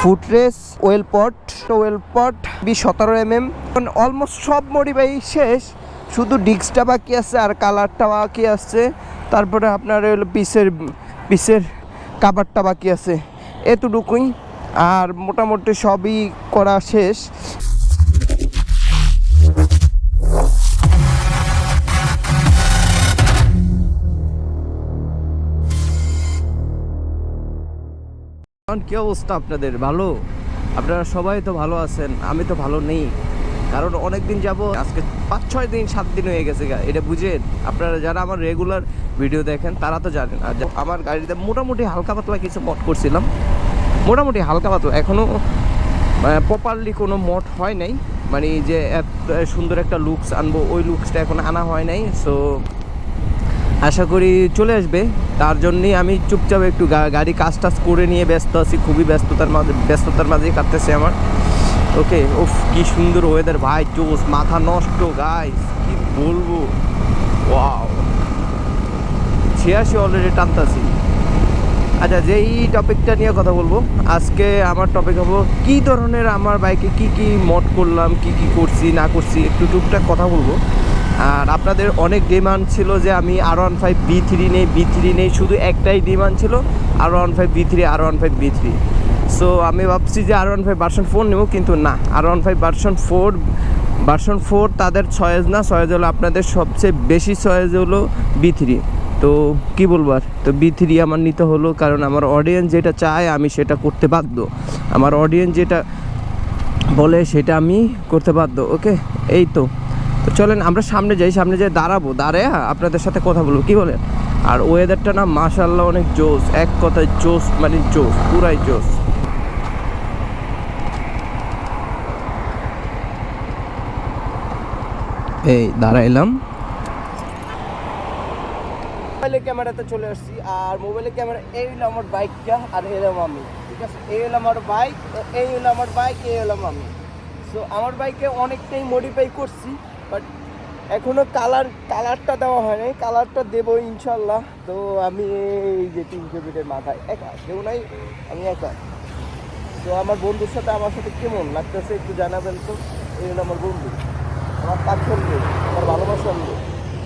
Footrest well pot B সতেরো M M almost সব modify শেষ। শুধু ডিস্কটা বাকি আছে আর কালারটা বাকি আছে। তারপরে আপনার হলো পিসের পিসের কাবারটা বাকি আছে। এতটুকুই। আর মোটামুটি সবই করা শেষ। এখন কি অবস্থা আপনাদের? ভালো? আপনারা সবাই তো ভালো আছেন, আমি তো ভালো নেই। কারণ অনেক দিন যাব আজকে পাঁচ ছয় দিন, সাত দিন হয়ে গেছে এটা বুঝেন? আপনারা যারা আমার রেগুলার ভিডিও দেখেন, তারা তো জানেন। আর আমার গাড়িতে মোটামুটি হালকা পাতলা কিছু মট করছিলাম। মোটামুটি হালকা পাতলা এখনও প্রপারলি কোনো মট হয় নাই। মানে যে এত সুন্দর একটা লুকস আনব, ওই লুকসটা এখন আনা হয় নাই সো আশা করি চলে আসবে। তার জন্যই আমি চুপচাপ একটু গাড়ি কাজ টাজ করে নিয়ে ব্যস্ত আছি, খুবই ব্যস্ততার মাঝে ব্যস্ততার মাঝেই কাটতেছে আমার। ওকে, উফ, কি সুন্দর ওয়েদার ভাই জোস মাথা নষ্ট গাইস কি বলব? ওয়াও ছিয়াশি অলরেডি টানতাছি। আচ্ছা যেই টপিকটা নিয়ে কথা বলব, আজকে আমার টপিক হব, কি ধরনের আমার বাইকে কি কি মড করলাম, কি কি করছি, না করছি, একটু টুকটাক কথা বলব। আর আপনাদের অনেক ডিমান্ড ছিল যে আমি R one five B three নেই বি থ্রি নেই, শুধু একটাই ডিমান্ড ছিল R one five B three R one five B three so আমি ভাবছি যে R one five version four নেব, কিন্তু না। R one five version four version four তাদের চয়েস না চয়েস হলো আপনাদের সবচেয়ে বেশি চয়েস হলো বি থ্রি তো, কি বলব আর? তো বি থ্রি আমার নিতে হলো, কারণ আমার অডিয়েন্স যেটা চায় আমি সেটা করতে বাধ্য। আমার অডিয়েন্স যেটা বলে সেটা আমি করতে বাধ্য ওকে এই তো। তো চলেন আমরা সামনে যাই সামনে যাই দাঁড়াবো। দাঁড়ায় আপনাদের সাথে কথা বলব। কি বলেন? আর ওয়েদারটা না মাশাল্লাহ অনেক জোস এক কথায় জোস মানে জোস পুরাই জোস এই, দাঁড়াইলাম। মোবাইলের ক্যামেরাতে চলে আসছি, আর মোবাইলের ক্যামেরা এই হলো আমার বাইকটা আর এলাম আমি। ঠিক আছে? এই হলো আমার বাইক এই হলো আমার বাইক এই হলাম আমি। সো আমার বাইকে অনেকটাই মডিফাই করছি। বাট এখনও কালার, কালারটা দেওয়া হয় নাই কালারটা দেবো ইনশাল্লাহ। তো আমি এই যে তিন ফিটের মাথায় একা, কেউ নাই, আমি একা। তো আমার বন্ধুর সাথে, আমার সাথে কেমন লাগতেছে একটু জানাবেন তো? এই হলো আমার বন্ধু। আমার পাখন্ড আমার ভালোবাসার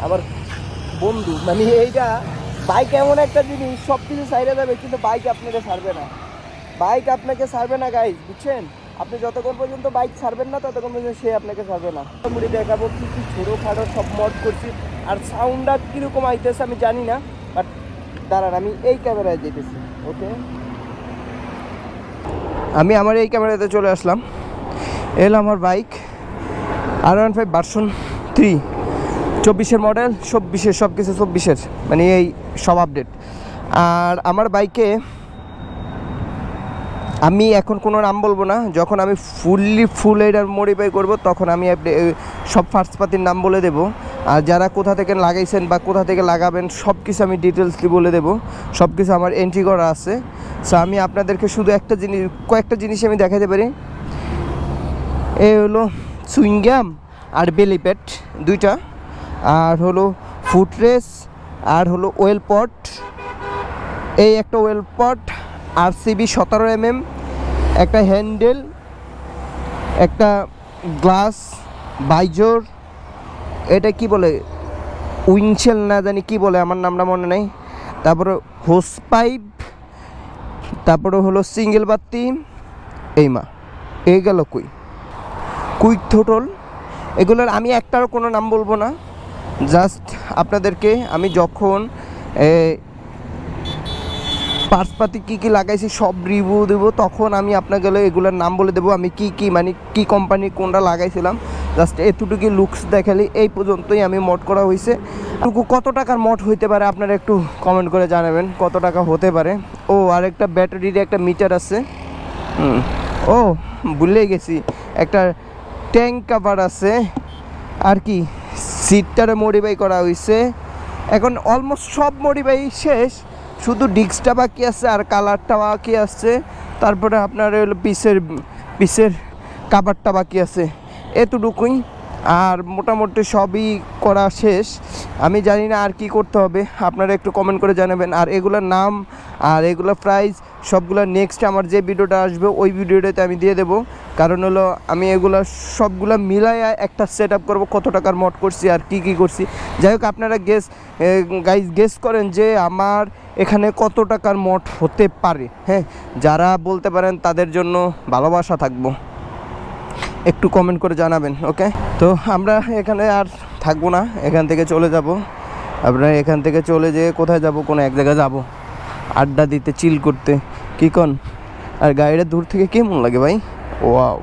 আমার বন্ধু। মানে এইটা বাইক এমন একটা জিনিস সব কিছু সাইডে যাবে, কিন্তু বাইক আপনাকে ছাড়বে না। বাইক আপনাকে ছাড়বে না গাইজ বুঝছেন? আপনি যতক্ষণ পর্যন্ত বাইক ছাড়বেন না, ততক্ষণ পর্যন্ত সে আপনাকে ছাড়বে না। মুড়ি দেখাবো কি কি ছোটো খাটো সব মড করছি, আর সাউন্ডটা কীরকম আইতেছে আমি জানি না বাট দাঁড়ান, আমি এই ক্যামেরায় যেতেছি ওকে আমি আমার এই ক্যামেরাতে চলে আসলাম। এল আমার bike R one five version three চব্বিশের মডেল চব্বিশের সব কিছু চব্বিশের মানে এই সব আপডেট আর আমার বাইকে আমি এখন কোনো নাম বলব না, যখন আমি ফুললি ফুল এডার মডিফাই করব, তখন আমি সব ফার্স্ট পাতির নাম বলে দেব। আর যারা কোথা থেকে লাগাইছেন বা কোথা থেকে লাগাবেন সব কিছু আমি ডিটেলসলি বলে দেব। সব কিছু আমার এন্ট্রি করা আছে। সো আমি আপনাদেরকে শুধু একটা জিনিস, কয়েকটা জিনিস আমি দেখাতে পারি। এ হলো সুইংগাম আর বেলি বেলিপ্যাট দুইটা। আর হলো ফুটরেস, আর হলো ওয়েল পট। এই একটা ওয়েল পট আর সিবি সতেরো এম এম একটা হ্যান্ডেল, একটা গ্লাস, বাইজোর, এটা কি বলে? উইনশেল না জানি কি বলে, আমার নামটা মনে নেই। তারপরে হোস পাইপ, তারপরে হলো সিঙ্গেল বাতি, এই মা, এই গেল কুই কুইক থোটল এগুলোর আমি একটারও কোনো নাম বলব না। জাস্ট আপনাদেরকে আমি যখন পার্সপাতি কী কী লাগাইছি, সব রিভিউ দেবো। তখন আমি আপনাকে এগুলোর নাম বলে দেবো, আমি কি কি মানে কি কোম্পানি কোনটা লাগাইছিলাম। জাস্ট এতটুকু লুকস দেখালি, এই পর্যন্তই আমি মট করা হয়েছে টুকু কত টাকার মট হইতে পারে আপনারা একটু কমেন্ট করে জানাবেন, কত টাকা হতে পারে। ও আর একটা ব্যাটারির একটা মিটার আছে। ও, ভুলেই গেছি। একটা ট্যাঙ্ক কাভার আছে। আর কি সিটটারে মডিফাই করা হয়েছে এখন অলমোস্ট সব মডিফাই শেষ। শুধু ডিস্কটা বাকি আছে আর কালারটা বাকি আছে। তারপরে আপনার হলো পিসের পিসের কাভারটা বাকি আছে। এতটুকুই। আর মোটামুটি সবই করা শেষ। আমি জানি না আর কি করতে হবে। আপনারা একটু কমেন্ট করে জানাবেন। আর এগুলোর নাম আর এগুলোর প্রাইস সবগুলো নেক্সট আমার যে ভিডিওটা আসবে, ওই ভিডিওটাতে আমি দিয়ে দেবো। কারণ হলো, আমি এগুলো সবগুলো মিলাইয়া একটা সেট আপ করব, কত টাকার মট করছি আর কি কি করছি। যাই হোক, আপনারা গেস গাইজ গেস করেন যে আমার এখানে কত টাকার মট হতে পারে হ্যাঁ? যারা বলতে পারেন তাদের জন্য ভালোবাসা থাকব। একটু কমেন্ট করে জানাবেন ওকে তো আমরা এখানে আর থাকব না, এখান থেকে চলে যাব। আমরা এখান থেকে চলে যেয়ে কোথায় যাব? কোনো এক জায়গায় যাব। আড্ডা দিতে চিল করতে। কী কন? আর গাড়িটা দূর থেকে কেমন লাগে ভাই? ওয়াও